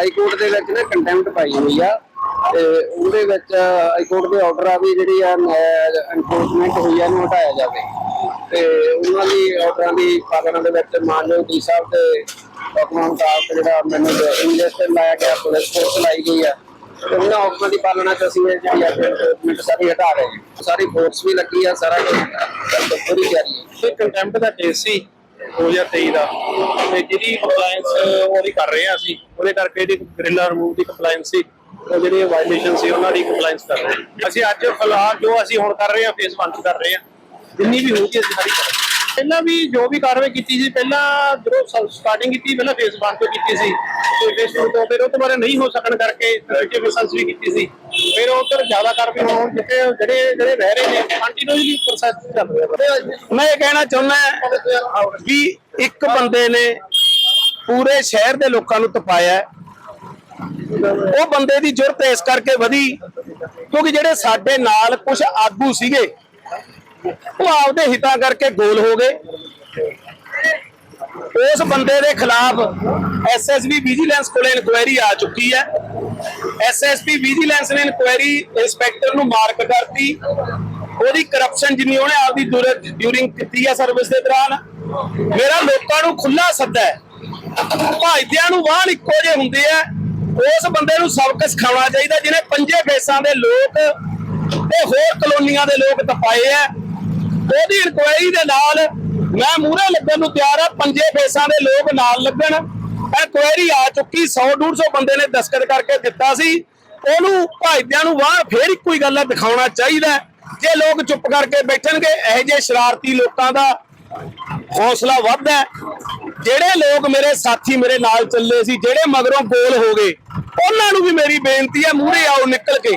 High court ਦੇ ਵਿੱਚ ਨਾ ਕੰਟੈਂਪਟ ਪਾਈ ਹੋਈ ਆ ਤੇ ਉਹਦੇ ਵਿੱਚ ਹਾਈ ਕੋਰਟ ਦੇ ਆਰਡਰ ਆ ਵੀ ਜਿਹੜੀ ਆ ਐਨਫੋਰਸਮੈਂਟ ਹੋਈ ਆ, ਇਹਨੂੰ ਹਟਾਇਆ ਜਾਵੇ। ਤੇ ਉਹਨਾਂ ਦੀ ਆਰਡਰਾਂ ਦੀ ਪਾਲਣਾ ਦੇ ਵਿੱਚ ਮਾਨਯੋਗ ਡੀ ਸਾਹਿਬ ਦੇ ਹੁਕਮਾਂ ਮੁਤਾਬਕ ਜਿਹੜਾ ਮੈਨੂੰ ਇੰਗਲਿਸ਼ ਲਾਇਆ ਗਿਆ, ਪੁਲਿਸ ਫੋਰਸ ਲਾਈ ਗਈ ਆ। ਉਹਨਾਂ ਹੁਕਮਾਂ ਦੀ ਪਾਲਣਾ ਚ ਅਸੀਂ ਜਿਹੜੀ ਆ ਸਾਰੀ ਹਟਾ ਰਹੇ ਸਾਰੀ ਫੋਰਸ ਵੀ ਲੱਗੀ ਆ, ਸਾਰਾ ਕੁਝ ਪੂਰੀ ਤਿਆਰੀ ਹੈ। ਕੰਟੈਂਪਟ ਦਾ ਕੇਸ ਸੀ। 2023 ਦਾ। ਤੇ ਜਿਹਦੀ ਕੰਪਲਾਈਂਸ ਉਹਦੀ ਕਰ ਰਹੇ ਆ ਅਸੀਂ। ਉਹਦੇ ਕਰਕੇ ਜਿਹੜੀ ਗ੍ਰਿਲਾ ਰਿਮੂਵ ਦੀ ਕੰਪਲਾਈਂਸ ਸੀ, ਉਹ ਜਿਹੜੀ ਵਾਇਲੇਸ਼ਨ ਸੀ, ਉਹਨਾਂ ਦੀ ਕੰਪਲਾਈਂਸ ਕਰ ਰਹੇ ਅਸੀਂ ਅੱਜ ਫਿਲਹਾਲ ਜੋ ਅਸੀਂ ਹੁਣ ਕਰ ਰਹੇ ਹਾਂ ਫੇਸ 1 ਚ ਕਰ ਰਹੇ ਹਾਂ। ਜਿੰਨੀ ਵੀ ਹੋਊਗੀ, ਅਸੀਂ ਸਾਰੀ ਕਰਾਂਗੇ। ਪਹਿਲਾਂ ਵੀ ਜੋ ਵੀ ਕਾਰਵਾਈ ਕੀਤੀ ਸੀ, ਪਹਿਲਾਂ ਜਦੋਂ ਸਟਾਰਟਿੰਗ ਕੀਤੀ, ਪਹਿਲਾਂ ਫੇਸ 1 ਤੋਂ ਕੀਤੀ ਸੀ। ਤੇ ਫੇਸ 2 ਤੋਂ ਫਿਰ ਉਹ ਦੁਬਾਰਾ ਨਹੀਂ ਹੋ ਸਕਣ ਕਰਕੇ ਦੂਜੇ ਫੇਸਾਂ ਵੀ ਕੀਤੀ ਸੀ। ਫਿਰ ਉਧਰ ਜ਼ਿਆਦਾ ਕਾਰਵਾਈ ਹੋਣ ਜਿੱਥੇ ਜਿਹੜੇ ਜਿਹੜੇ ਰਹਿ ਰਹੇ ਨੇ ਕੰਟੀਨਿਊਸਲੀ ਪ੍ਰੋਸੈਸ ਚੱਲ ਰਿਹਾ ਮੈਂ ਇਹ ਕਹਿਣਾ ਚਾਹੁੰਦਾ ਵੀ ਇੱਕ ਬੰਦੇ ਨੇ ਪੂਰੇ ਸ਼ਹਿਰ ਦੇ ਲੋਕਾਂ ਨੂੰ ਤਪਾਇਆ ਉਹ ਬੰਦੇ ਦੀ ਜ਼ਰੂਰਤ ਇਸ ਕਰਕੇ ਵਧੀ ਕਿਉਂਕਿ ਜਿਹੜੇ ਸਾਡੇ ਨਾਲ ਕੁਝ ਆਗੂ ਸੀਗੇ ਉਹ ਆਪਦੇ ਹਿੱਤਾਂ ਕਰਕੇ ਗੋਲ ਹੋ ਗਏ। ਉਸ ਬੰਦੇ ਦੇ ਖਿਲਾਫ ਐਸਐਸਬੀ ਵਿਜੀਲੈਂਸ ਕੋਲੇ ਇਨਕੁਆਇਰੀ ਆ ਚੁੱਕੀ ਹੈ। ਐਸਐਸਪੀ ਵਿਜੀਲੈਂਸ ਨੇ ਇਨਕੁਆਇਰੀ ਇੰਸਪੈਕਟਰ ਨੂੰ ਮਾਰਕ ਕਰਤੀ। ਉਹਦੀ ਕਰਪਸ਼ਨ ਜਿੰਨੀ ਉਹਨੇ ਆਪਦੀ ਡਿਊਰਿੰਗ ਕੀਤੀ ਹੈ ਸਰਵਿਸ ਦੇ ਦੌਰਾਨ। ਮੇਰਾ ਲੋਕਾਂ ਨੂੰ ਖੁੱਲਾ ਸੱਦਾ ਹੈ। ਭਾਈਦਿਆਂ ਨੂੰ ਵਾਹਣ ਇੱਕੋ ਜਿਹੇ ਹੁੰਦੇ ਆ। ਉਸ ਬੰਦੇ ਨੂੰ ਸਬਕ ਸਿਖਾਉਣਾ ਚਾਹੀਦਾ, ਜਿਹਨੇ ਪੰਜੇ ਫੇਸਾਂ ਦੇ ਲੋਕ ਤੇ ਹੋਰ ਕਲੋਨੀਆਂ ਦੇ ਲੋਕ ਤਪਾਏ ਆ। ਉਹਦੀ ਇਨਕੁਆਇਰੀ ਦੇ ਨਾਲ ਮੈਂ ਮੂਹਰੇ ਲੱਗਣ ਨੂੰ ਤਿਆਰ ਆ, ਪੰਜੇ ਫੇਸਾਂ ਦੇ ਲੋਕ ਨਾਲ ਲੱਗਣ। ਇਨਕੁਆਇਰੀ ਆ ਚੁੱਕੀ 100 150 ਬੰਦੇ ਨੇ ਦਸਤਖਤ ਕਰਕੇ ਦਿੱਤਾ ਸੀ। ਉਹਨੂੰ ਭਾਈਦਿਆਂ ਨੂੰ ਵਾਹ, ਫੇਰ ਇੱਕੋ ਹੀ ਗੱਲ ਆ, ਦਿਖਾਉਣਾ ਚਾਹੀਦਾ। ਜੇ ਲੋਕ ਚੁੱਪ ਕਰਕੇ ਬੈਠਣਗੇ, ਇਹੋ ਜਿਹੇ ਸ਼ਰਾਰਤੀ ਲੋਕਾਂ ਦਾ ਹੌਸਲਾ ਵੱਧਦਾ ਜਿਹੜੇ ਲੋਕ ਮੇਰੇ ਸਾਥੀ ਮੇਰੇ ਨਾਲ ਚੱਲੇ ਸੀ, ਜਿਹੜੇ ਮਗਰੋਂ ਗੋਲ ਹੋ ਗਏ, ਉਹਨਾਂ ਨੂੰ ਵੀ ਮੇਰੀ ਬੇਨਤੀ ਹੈ, ਮੂਹਰੇ ਆਓ, ਨਿਕਲ ਕੇ।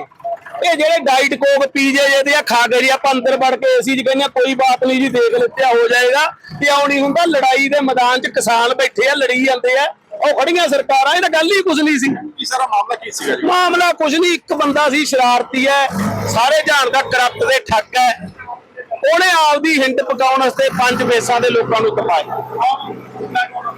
ਇਹ ਜਿਹੜੇ ਡਾਈਟ ਕੋਕ ਪੀਜੇ ਜੇ ਦੇ ਆ ਖਾ ਗਏ ਜੀ ਆਪਾਂ ਅੰਦਰ ਵੜ ਕੇ ਏਸੀ 'ਚ ਕਹਿੰਦੇ ਕੋਈ ਬਾਤ ਨਹੀਂ ਜੀ ਦੇਖ ਲਿੱਤਿਆ ਹੋ ਜਾਏਗਾ। ਤੇ ਆਉ ਨਹੀਂ ਹੁੰਦਾ ਲੜਾਈ ਦੇ ਮੈਦਾਨ 'ਚ ਕਿਸਾਨ ਬੈਠੇ ਆ ਲੜੀ ਜਾਂਦੇ ਆ ਉਹ ਖੜੀਆਂ ਸਰਕਾਰਾਂ ਇਹ ਤਾਂ ਗੱਲ ਹੀ ਕੁਝ ਨਹੀਂ ਸੀ। ਕੀ ਸਾਰਾ ਮਾਮਲਾ ਕੀ ਸੀਗਾ ਜੀ? ਮਾਮਲਾ ਕੁਝ ਨਹੀਂ ਇੱਕ ਬੰਦਾ ਸੀ ਸ਼ਰਾਰਤੀ ਹੈ ਸਾਰੇ ਜਾਣ ਦਾ ਕਰਪਟ ਦੇ ਠੱਗ ਹੈ। ਉਹਨੇ ਆਪਦੀ ਹਿੰਡ ਪਕਾਉਣ ਵਾਸਤੇ ਪੰਜ ਫੇਸਾਂ ਦੇ ਲੋਕਾਂ ਨੂੰ ਤਪਾਇਆ।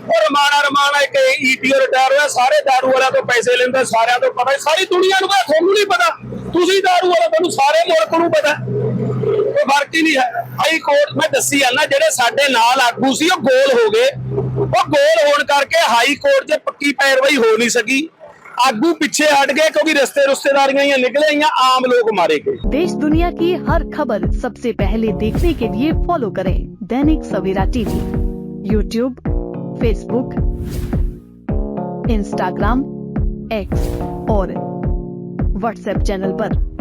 ਉਹ ਰਮਾਣਾ ਰਮਾਣਾ ਇੱਕ ਈਟੀਓ ਰਿਟਾਇਰ ਹੋਇਆ ਸਾਰੇ ਦਾਰੂ ਵਾਲਿਆਂ ਤੋਂ ਪੈਸੇ ਲੈਂਦਾ ਸਾਰਿਆਂ ਤੋਂ ਪਤਾ ਸਾਰੀ ਦੁਨੀਆ ਨੂੰ ਤੁਹਾਨੂੰ ਨਹੀਂ ਪਤਾ। ਤੁਸੀਂ ਦਾਰੂ ਵਾਲਾ ਤੁਹਾਨੂੰ ਸਾਰੇ ਮੁਲਕ ਨੂੰ ਪਤਾ ਕੋਈ ਫਰਕ ਹੀ ਨਹੀਂ ਹੈ ਹਾਈ ਕੋਰਟ ਮੈਂ ਦੱਸੀ ਜਾਂਦਾ ਜਿਹੜੇ ਸਾਡੇ ਨਾਲ ਆਗੂ ਸੀ ਉਹ ਗੋਲ ਹੋ ਗਏ ਉਹ ਗੋਲ ਹੋਣ ਕਰਕੇ ਹਾਈ ਕੋਰਟ 'ਚ ਪੱਕੀ ਪੈਰਵਾਈ ਹੋ ਨਹੀਂ ਸਕੀ ਆਗੂ ਪਿੱਛੇ ਹਟ ਗਏ ਕਿਉਂਕਿ ਰਿਸ਼ਤੇ ਰਿਸ਼ਤੇਦਾਰੀਆਂ ਹੀ ਨਿਕਲੇ ਆਈਆਂ ਆਮ ਲੋਕ ਮਾਰੇ ਗਏ देश दुनिया की हर खबर सबसे पहले देखने के लिए फॉलो करें Dainik Savera TV YouTube Facebook Instagram X और व्हाट्सएप चैनल पर।